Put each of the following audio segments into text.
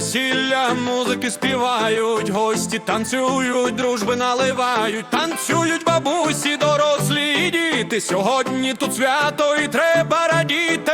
козлики співають, гості танцюють, дружби наливають, танцюють бабусі, дорослі і діти. Сьогодні тут свято і треба радіти.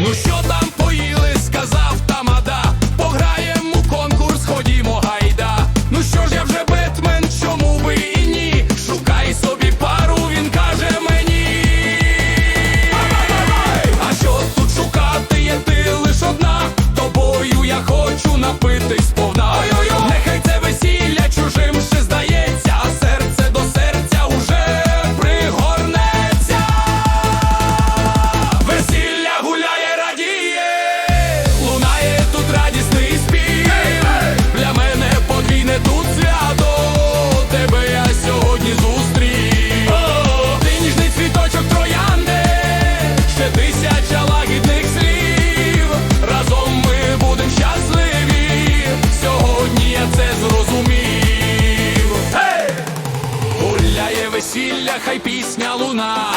Ну що там поїли, сказав тамада. Пограємо конкурс, ходімо, гайда. Ну що ж я вже Бетмен, чому би і ні? Шукай собі пару, він каже мені. А що тут шукати? Є ти лиш одна. Тобою я хочу напитись повна. хай пісня луна.